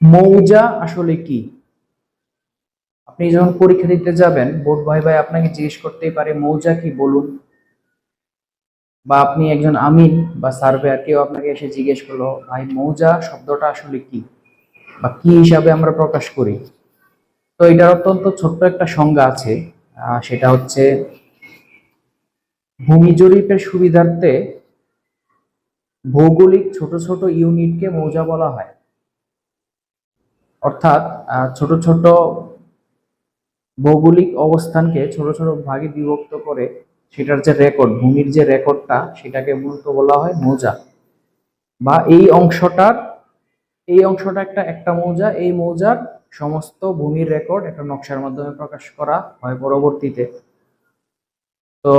মৌজা আসলে কি? আপনি যখন পরীক্ষা দিতে যাবেন বোর্ড ভাই ভাই আপনাকে জিজ্ঞেস করতেই পারে, মৌজা কি বলুন? বা আপনি একজন আমিন বা সার্ভেয়ার কেউ আপনাকে এসে জিজ্ঞেস করল, ভাই, মৌজা শব্দটা আসলে কি? বা কি হিসাবে আমরা প্রকাশ করি? তো এটার অত্যন্ত ছোট্ট একটা সংজ্ঞা আছে সেটা হচ্ছে, ভূমি জরিপের সুবিধার্থে ভৌগোলিক ছোট ছোট ইউনিটকে মৌজা বলা হয়। অর্থাৎ ছোট ছোট ভৌগোলিক অবস্থানকে ছোট ছোট ভাগে বিভক্ত করে সেটার যে রেকর্ড ভূমির যে রেকর্ডটা সেটাকে মূলত বলা হয় মৌজা। বা এই অংশটার, এই অংশটা একটা একটা মৌজা, এই মৌজার সমস্ত ভূমির রেকর্ড একটা নকশার মাধ্যমে প্রকাশ করা হয় পরবর্তীতে। তো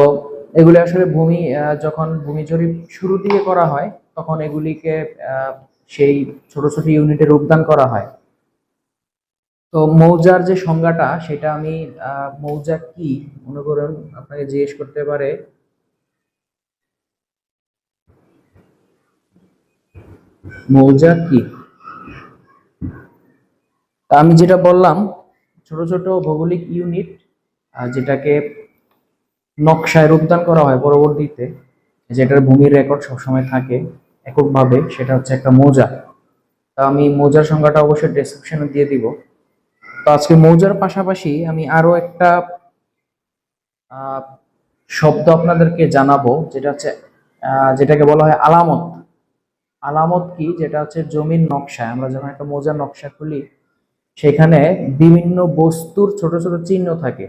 এগুলি আসলে ভূমি যখন ভূমি জরিপ শুরু দিয়ে করা হয়, তখন এগুলিকে সেই ছোট ছোট ইউনিটে রূপদান করা হয়। তো মৌজার যে সংজ্ঞাটা, সেটা আমি মৌজা কি? মনে করুন আপনাকে জিজ্ঞেস করতে পারে। মৌজা কি? তা আমি যেটা বললাম, ছোট ছোট ভৌগোলিক ইউনিট যেটাকে নকশায় রূপদান করা হয় পরবর্তীতে, যেটার ভূমির রেকর্ড সবসময় থাকে এককভাবে, সেটা হচ্ছে একটা মৌজা। তা আমি মৌজার সংজ্ঞাটা অবশ্যই ডেসক্রিপশনে দিয়ে দিব। তো আজকে মৌজার পাশাপাশি আমি আরও একটা শব্দ আপনাদেরকে জানাব, যেটা হচ্ছে যেটাকে বলা হয় আলামত। আলামত কি? যেটা হচ্ছে জমির নকশা। আমরা যখন একটা মৌজার নকশা খুলি, সেখানে বিভিন্ন বস্তুর ছোট ছোট চিহ্ন থাকে।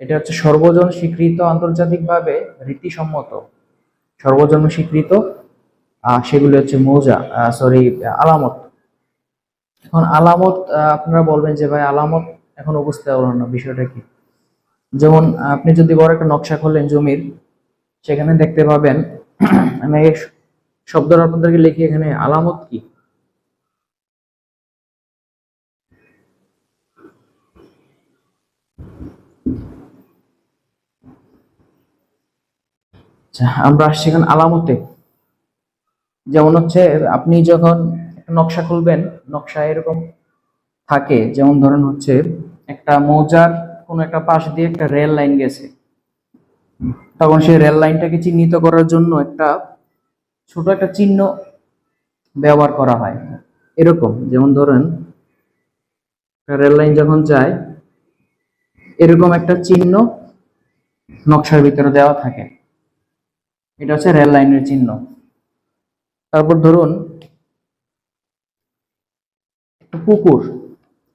এটা হচ্ছে সর্বজন স্বীকৃত আন্তর্জাতিকভাবে রীতিসম্মত। সর্বজন স্বীকৃত সেগুলি হচ্ছে মৌজা সরি আলামত। এখন আলামত আপনারা বলবেন যে, ভাই, আলামত এখন বুঝতে পারলাম না, বিষয়টা কি? যেমন, আপনি যদি বড় একটা নকশা করলেন জমির, সেখানে দেখতে পাবেন, আমি এই শব্দটা আপনাদেরকে লিখি এখানে, আলামত কি? আচ্ছা আমরা আসছি এখানে আলামতে। যেমন হচ্ছে, আপনি যখন নকশা খুলবেন, নকশা এরকম থাকে। যেমন ধরেন হচ্ছে একটা মৌজার কোনো একটা পাশ দিয়ে একটা রেল লাইন গেছে। তখন সেই রেল লাইনটাকে চিহ্নিত করার জন্য একটা ছোট একটা চিহ্ন ব্যবহার করা হয়। এরকম, যেমন ধরেন রেল লাইন যখন যায়, এরকম একটা চিহ্ন নকশার ভিতরে দেওয়া থাকে। এটা হচ্ছে রেল লাইনের চিহ্ন। তারপর ধরুন পুকুর,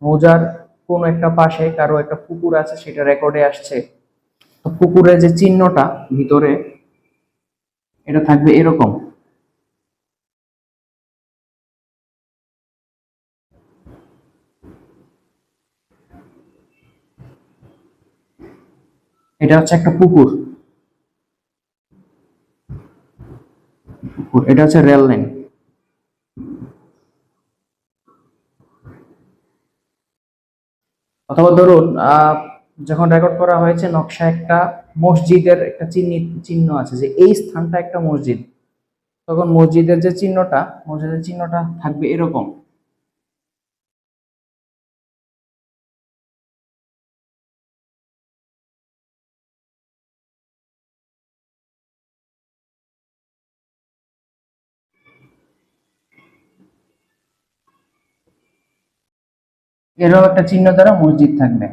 মৌজার কোন একটা পাশে কারও একটা পুকুর আছে, সেটা রেকর্ডে আসছে। তো পুকুরের যে চিহ্নটা ভিতরে, এটা থাকবে এরকম। এটা হচ্ছে একটা পুকুর। এটা হচ্ছে রেল লাইন অথবা ধরুন যখন রেকর্ড করা হয়েছে নকশা একটা মসজিদের একটা চিহ্ন চিহ্ন আছে যে এই স্থানটা একটা মসজিদ, তখন মসজিদের যে চিহ্নটা, মসজিদের চিহ্নটা থাকবে এরকম। এরকম একটা চিহ্ন দ্বারা মসজিদ থাকবে।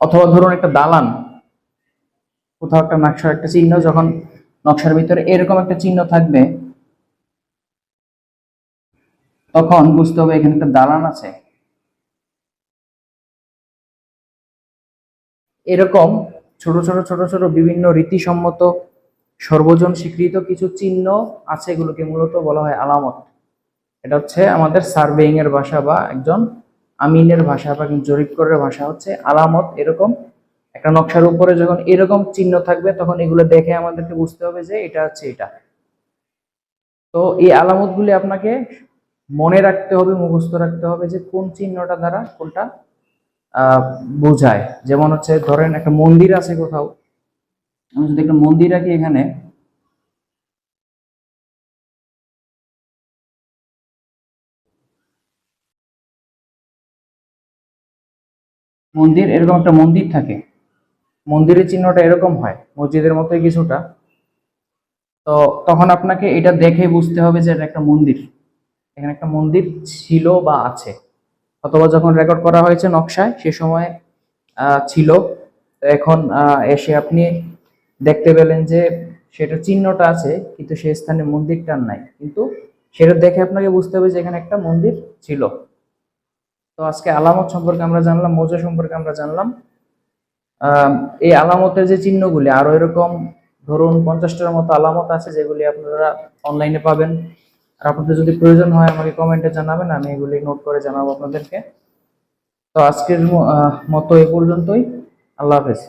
অথবা ধরুন একটা দালান, কোথাও একটা নকশার একটা চিহ্ন, যখন নকশার ভিতরে এরকম একটা চিহ্ন থাকবে, তখন বুঝতে হবে এখানে একটা দালান আছে। এরকম ছোট ছোট ছোট ছোট বিভিন্ন রীতিসম্মত সর্বজন স্বীকৃত কিছু চিহ্ন আছে এগুলোকে মূলত বলা হয় আলামত। এটা হচ্ছে আমাদের সার্ভেইং এর ভাষা বা একজন আমিনের ভাষা বা একজন জরিপকরের ভাষা হচ্ছে আলামত। এরকম একটা নকশার উপরে যখন এরকম চিহ্ন থাকবে, তখন এগুলো দেখে আমাদেরকে বুঝতে হবে যে এটা হচ্ছে এটা। তো এই আলামতগুলি আপনাকে মনে রাখতে হবে, মুখস্থ রাখতে হবে যে কোন চিহ্নটা দ্বারা কোনটা বোঝায়। যেমন হচ্ছে ধরেন একটা মন্দির আছে কোথাও আমি যদি একটা মন্দির রাখি এখানে। মন্দির এরকম একটা মন্দির থাকে। মন্দিরের চিহ্নটা এরকম হয়, মসজিদের মতোই কিছুটা। তো তখন আপনাকে এটা দেখে বুঝতে হবে যে এটা একটা মন্দির। এখানে একটা মন্দির ছিল বা আছে। অথবা যখন রেকর্ড করা হয়েছে নকশায়, সে সময় ছিল। এখন এসে আপনি দেখতে পেলেন যে সেটা চিহ্নটা আছে, কিন্তু সেই স্থানে মন্দিরটা নাই। কিন্তু সেটা দেখে আপনাকে বুঝতে হবে যে এখানে একটা মন্দির ছিল। তো আজকে আলামত সম্পর্কে আমরা জানলাম, মৌজা সম্পর্কে আমরা জানলাম। এই আলামতের যে চিহ্নগুলি, আরও এরকম ধরুন পঞ্চাশটার মতো আলামত আছে যেগুলি আপনারা অনলাইনে পাবেন। আর আপনাদের যদি প্রয়োজন হয় আমাকে কমেন্টে জানাবেন, আমি এগুলি নোট করে জানাব আপনাদেরকে। তো আজকের মতো এ পর্যন্তই। আল্লাহ হাফেজ।